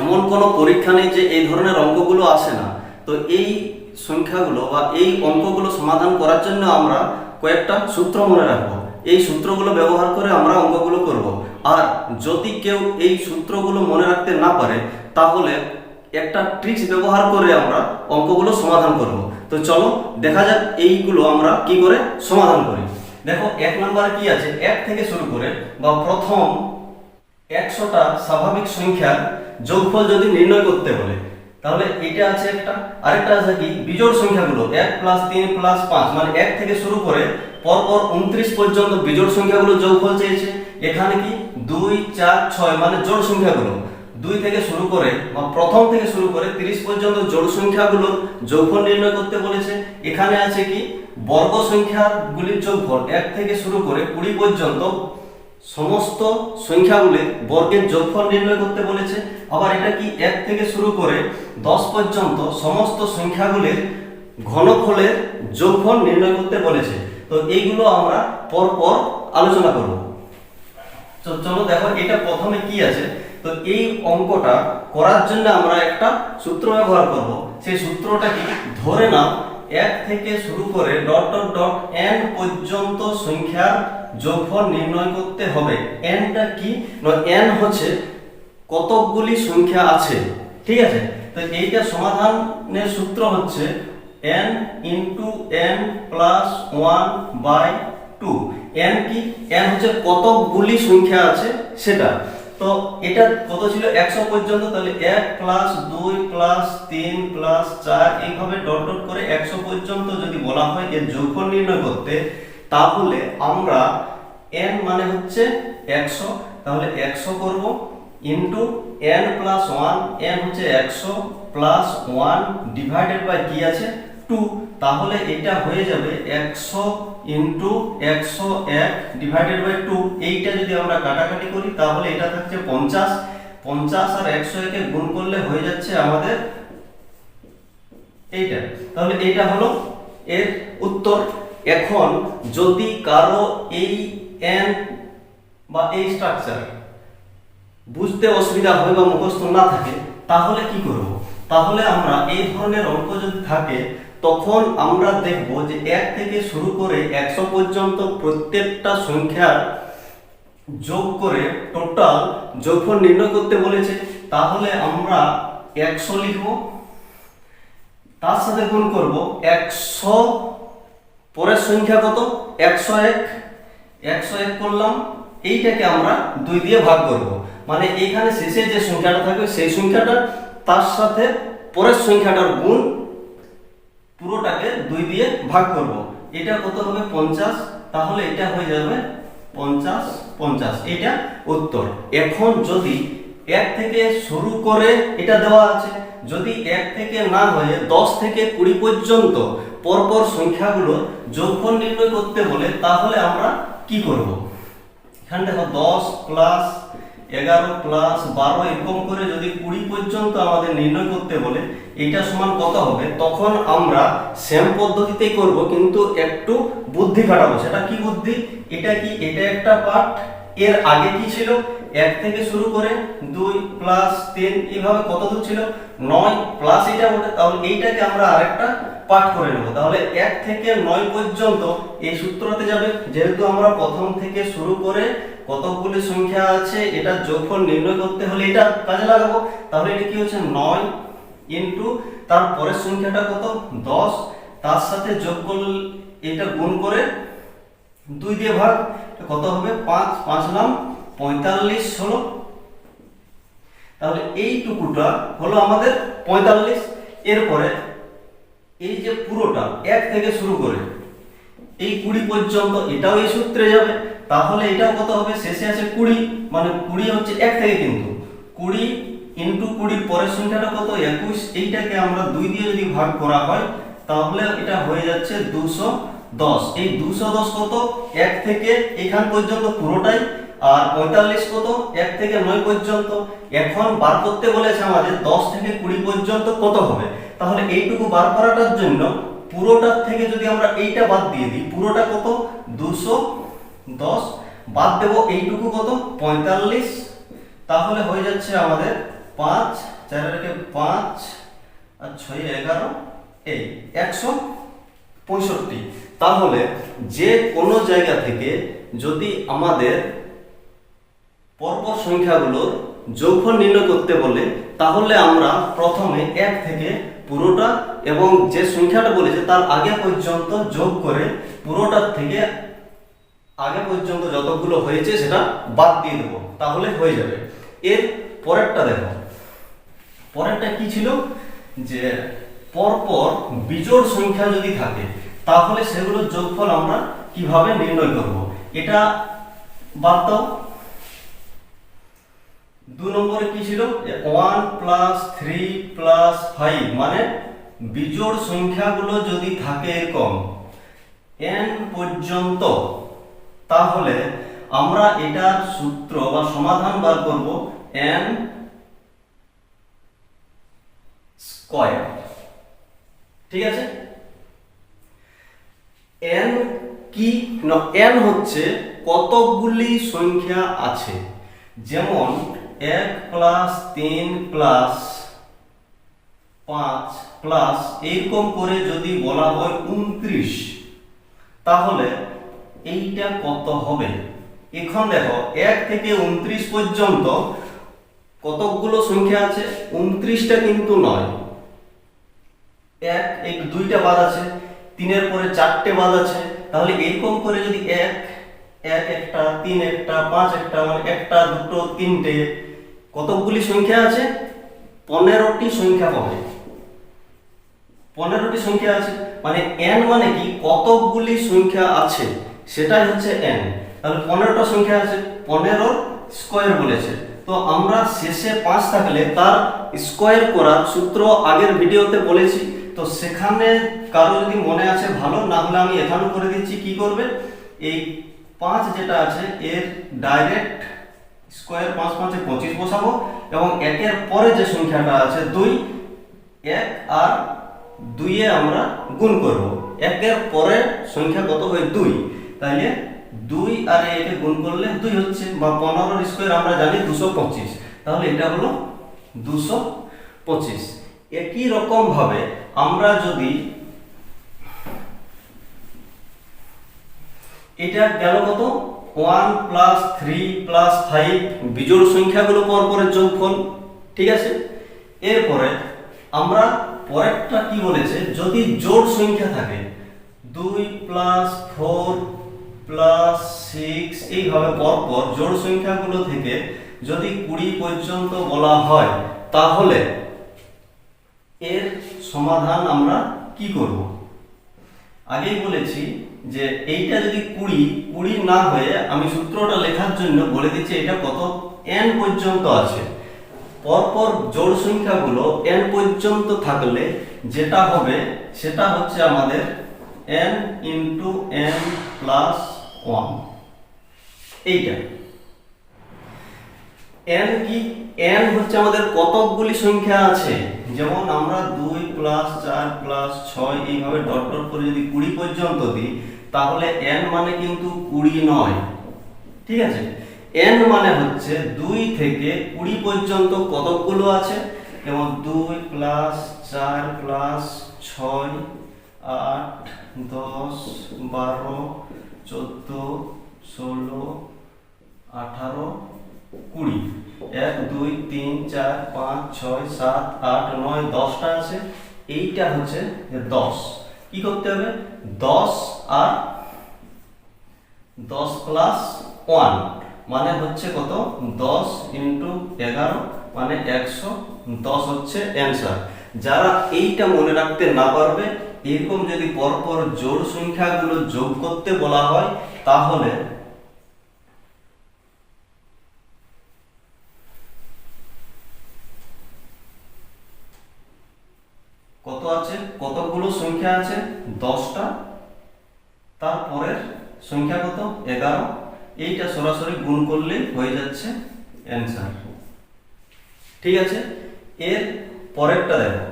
এমন কোনো পরীক্ষা নেই যে এই ধরনের অঙ্কগুলো আসে না। তো এই সংখ্যাগুলো বা এই অঙ্কগুলো সমাধান করার জন্য আমরা কয়েকটা সূত্র মনে রাখব। এই সূত্রগুলো ব্যবহার করে আমরা অঙ্কগুলো করব। আর যদি কেউ এই সূত্রগুলো মনে রাখতে না পারে, তাহলে একটা ট্রিক্স ব্যবহার করে আমরা অঙ্কগুলো সমাধান করব। তো চলো, দেখা যাক এইগুলো আমরা কি করে সমাধান করি। দেখো, এক নম্বরে কি আছে? এক থেকে শুরু করে বা প্রথম একশোটা স্বাভাবিক সংখ্যার যোগফল যদি নির্ণয় করতে বলে তাহলে এটা আছে একটা, আরেকটা আছে কি? বিজোড় সংখ্যাগুলো, এক প্লাস তিন প্লাস পাঁচ মানে এক থেকে শুরু করে পরপর উনত্রিশ পর্যন্ত বিজোড় সংখ্যাগুলো যোগফল চেয়েছে। এখানে কি? দুই, চার, ছয় মানে জোড় সংখ্যাগুলো। দুই থেকে শুরু করে, বা প্রথম থেকে শুরু করে তিরিশ পর্যন্ত জোড় সংখ্যাগুলো যোগফল নির্ণয় করতে বলেছে। এখানে আছে কি? বর্গ সংখ্যাগুলির যোগফল এক থেকে শুরু করে কুড়ি পর্যন্ত সমস্ত সংখ্যাগুলির বর্গের যোগফল নির্ণয় করতে বলেছে। আবার এটা কি এক থেকে শুরু করে দশ পর্যন্ত সমস্ত সংখ্যাগুলির ঘনফলের যোগফল নির্ণয় করতে বলেছে। তো এইগুলো আমরা পরপর আলোচনা করব। তো চলো দেখো এটা প্রথমে কি আছে। তো এই অঙ্কটা করার জন্য আমরা একটা সূত্র ব্যবহার করব। সেই সূত্রটা কি? ধরে নাও, এক থেকে শুরু করে ডট ডট ডট এন পর্যন্ত সংখ্যার যোগফল নির্ণয় করতে হবে। এনটা কি? এন হচ্ছে কতকগুলি সংখ্যা আছে। ঠিক আছে? তো এইটা সমাধানের সূত্র হচ্ছে n into N plus one by two N কি? এন হচ্ছে কতকগুলি সংখ্যা আছে সেটা। তো এটা কত ছিল? একশো পর্যন্ত। তাহলে এক প্লাস দুই প্লাস তিন প্লাস চার, এইভাবে ডট ডট করে একশো পর্যন্ত যদি বলা হয় এর যোগফল নির্ণয় করতে তাহলে আমরা n মানে হচ্ছে একশো, তাহলে একশো করব into N plus one N হচ্ছে একশো প্লাস ওয়ান ডিভাইডেড বাই কি আছে? টু তাহলে এটা হয়ে যাবে একশো ইন্টু একশো এক ডিভাইডেড বাই টু এইটা যদি আমরা কাটাকাটি করি, তাহলে এটা থাকছে পঞ্চাশ পঞ্চাশ আর একশো একে গুণ করলে হয়ে যাচ্ছে আমাদের এইটা। তাহলে এইটা হলো এর উত্তর। এখন যদি কারও এই এন বা এই স্ট্রাকচার বুঝতে অসুবিধা হয় বা মুখস্থ না থাকে, তাহলে কি করব? তাহলে আমরা এই ধরনের অঙ্ক যদি থাকে, তখন আমরা দেখব যে এক থেকে শুরু করে একশো পর্যন্ত প্রত্যেকটা সংখ্যার যোগ করে টোটাল যোগফল নির্ণয় করতে বলেছে, তাহলে আমরা একশো লিখব, তার সাথে গুণ করব একশো পরের সংখ্যা কত? একশো এক। একশো এক করলাম। এইটাকে আমরা দুই দিয়ে ভাগ করব। মানে এইখানে শেষে যে সংখ্যাটা থাকবে, সেই সংখ্যাটা তার সাথে পরের সংখ্যাটার গুণ পুরোটাকে দুই দিয়ে ভাগ করব। এটা কত হবে? পঞ্চাশ। তাহলে এটা হয়ে যাবে পঞ্চাশ পঞ্চাশ। এটা উত্তর। এখন যদি এক থেকে শুরু করে এটা দেওয়া আছে, যদি এক থেকে না হয়ে দশ থেকে কুড়ি পর্যন্ত পরপর সংখ্যাগুলো যোগফল নির্ণয় করতে বলে তাহলে আমরা কি করব? এখানে দেখো দশ প্লাস এগারো প্লাস বারো এরকম করে যদি কুড়ি পর্যন্ত আমাদের নির্ণয় করতে বলে, এটা সমান কত হবে? তখন আমরা সেম পদ্ধতিতেই করব, কিন্তু একটু বুদ্ধি খাটাবো। সেটা কি বুদ্ধি? এটা কি? এটা একটা পার্ট এর আগে কি ছিল? এক থেকে শুরু করে দুই প্লাস তিন এইভাবে কত দূর ছিল? নয় প্লাস এটা তাহলে এইটাকে আমরা আরেকটা পাঠ করে নেব। তাহলে এক থেকে নয় পর্যন্ত এই সূত্রতে যাবে। যেহেতু আমরা প্রথম থেকে শুরু করে কতগুলি সংখ্যা আছে এটা যোগফল নির্ণয় করতে হলে এটা কাজে লাগাবো। তাহলে এটা কি হচ্ছে? নয় ইন্টু তার পরের সংখ্যাটা কত? দশ। তার সাথে যোগ করলে এটা গুণ করে দুই দিয়ে ভাগ কত হবে? পাঁচ। পাঁচ নাম পঁয়তাল্লিশ হলো তাহলে এইটুকুটা হলো আমাদের পঁয়তাল্লিশ। এরপরে এই যে পুরোটা এক থেকে শুরু করে, এই কুড়ি পর্যন্ত এটাও এই সূত্রে যাবে। তাহলে এটাও কত হবে? শেষে আছে কুড়ি মানে কুড়ি হচ্ছে এক থেকে কিন্তু। কুড়ি ইন্টু কুড়ির পরের সংখ্যাটা কত? একুশ। এইটাকে আমরা দুই দিয়ে যদি ভাগ করা হয়, তাহলে এটা হয়ে যাচ্ছে দুশো দশ। এই দুশো দশ কত? এক থেকে এখান পর্যন্ত পুরোটাই আর পঁয়তাল্লিশ কত? এক থেকে নয় পর্যন্ত। এখন বার করতে বলেছে আমাদের দশ থেকে কুড়ি পর্যন্ত কত হবে? তাহলে এইটুকু বার করাটার জন্য পুরোটার থেকে যদি আমরা এইটা বাদ দিয়ে দিই, পুরোটা কত? দুশো দশ। বাদ দেব এইটুকু কত? পঁয়তাল্লিশ। তাহলে হয়ে যাচ্ছে আমাদের পাঁচ। চার পাঁচ আর ছয় এগারো, এই একশো পঁয়ষট্টি। তাহলে যে কোনো জায়গা থেকে যদি আমাদের পরপর সংখ্যাগুলোর যোগফল নির্ণয় করতে বলে তাহলে আমরা প্রথমে এক থেকে পুরোটা এবং যে সংখ্যাটা বলেছে তার আগে পর্যন্ত যোগ করে পুরোটার থেকে আগে পর্যন্ত যতগুলো হয়েছে সেটা বাদ দিয়ে দেবো, তাহলে হয়ে যাবে। এর পরেরটা দেখো। পরেরটা কি ছিল? যে পরপর বিজোড় সংখ্যা যদি থাকে, তাহলে সেগুলোর যোগফল আমরা কীভাবে নির্ণয় করব? এটা বাদ দাও। দু নম্বরে কি ছিল? One plus three plus five মানে বিজোড় সংখ্যাগুলো যদি থাকে এরকম এন পর্যন্ত, তাহলে আমরা এটার সূত্র বা সমাধান বার করব এন স্কয়ার ঠিক আছে? এন কি? এন হচ্ছে কতগুলি সংখ্যা আছে। যেমন এক প্লাস তিন প্লাস পাঁচ প্লাস এইরকম করে যদি বলা হয় উনত্রিশ, তাহলে এইটা কত হবে? এখন দেখো, এক থেকে উনত্রিশ পর্যন্ত কতগুলো সংখ্যা আছে? উনত্রিশটা কিন্তু নয়। এক এক, দুইটা বাদ আছে। তিনের পরে চারটে বাদ আছে। তাহলে এরকম করে যদি এক এক একটা, তিন একটা, পাঁচ একটা মানে একটা, দুটো, তিনটে কতগুলি সংখ্যা আছে? পনেরোটি সংখ্যা পাবে। পনেরোটি সংখ্যা আছে। মানে এন মানে কি? কতগুলি সংখ্যা আছে? সেটাই হচ্ছে এন তাহলে পনেরোটা সংখ্যা আছে, পনেরো স্কোয়ার বলেছে। তো আমরা শেষে পাঁচ থাকলে তার স্কোয়ার করার সূত্র আগের ভিডিওতে বলেছি। তো সেখানে কারও যদি মনে আছে ভালো, না হলে আমি এখানে করে দিচ্ছি। কি করবে? এই পাঁচ যেটা আছে, এর ডাইরেক্ট স্কোয়ার পাঁচ পাঁচে পঁচিশ বসাবো এবং একের পরে যে সংখ্যাটা আছে দুই, এক আর দুইয়ে আমরা গুণ করব। একের পরে সংখ্যা কত হয় দুই? তাইলে দুই আর একে গুণ করলে দুই হচ্ছে, বা পনেরোর স্কোয়ার আমরা জানি দুশো পঁচিশ। তাহলে এটা হলো দুশো পঁচিশ। একই রকম ভাবে আমরা যদি এটা গেল কত? One plus three plus five বিজোড় সংখ্যাগুলো পরপরের যোগফল, ঠিক আছে? এরপরে আমরা পরেরটা কি বলেছে? যদি জোড় সংখ্যা থাকে, দুই প্লাস ফোর প্লাস সিক্স, এইভাবে পরপর জোড় সংখ্যাগুলো থেকে যদি কুড়ি পর্যন্ত বলা হয়, তাহলে এর সমাধান আমরা কি করব? আগেই বলেছি যে এইটা যদি কুড়ি কুড়ি না হয়ে আমি সূত্রটা লেখার জন্য বলে দিচ্ছি এটা কত? এন পর্যন্ত আছে। পরপর জোড় সংখ্যাগুলো এন পর্যন্ত থাকলে যেটা হবে, সেটা হচ্ছে আমাদের N into N plus one এইটা। এন কি? এন হচ্ছে আমাদের কতকগুলি সংখ্যা আছে? যেমন আমরা দুই প্লাস চার প্লাস ছয় এইভাবে ডট ডট করে যদি কুড়ি পর্যন্ত দিই, তাহলে এন মানে কিন্তু কুড়ি নয়। ঠিক আছে? এন মানে হচ্ছে দুই থেকে কুড়ি পর্যন্ত কতকগুলো আছে? যেমন দুই প্লাস চার প্লাস ছয়, আট, দশ, বারো, চোদ্দ, ষোলো, আঠারো, কুড়ি। এক, দুই, তিন, চার, পাঁচ, ছয়, সাত, আট, নয়, দশটা আছে। এইটা হচ্ছে দশ। কি করতে হবে? দশ আর দশ প্লাস ওয়ান মানে হচ্ছে কত? দশ ইন্টু এগারো মানে একশো দশ হচ্ছে অ্যান্সার যারা এইটা মনে রাখতে না পারবে, এরকম যদি পরপর জোর সংখ্যাগুলো যোগ করতে বলা হয়, তাহলে কত আছে? কতগুলো সংখ্যা আছে? দশটা। তারপরের সংখ্যা কত? এগারো। এইটা সরাসরি গুণ করলে হয়ে যাচ্ছে অ্যান্সার ঠিক আছে? এর পরেরটা দেখো।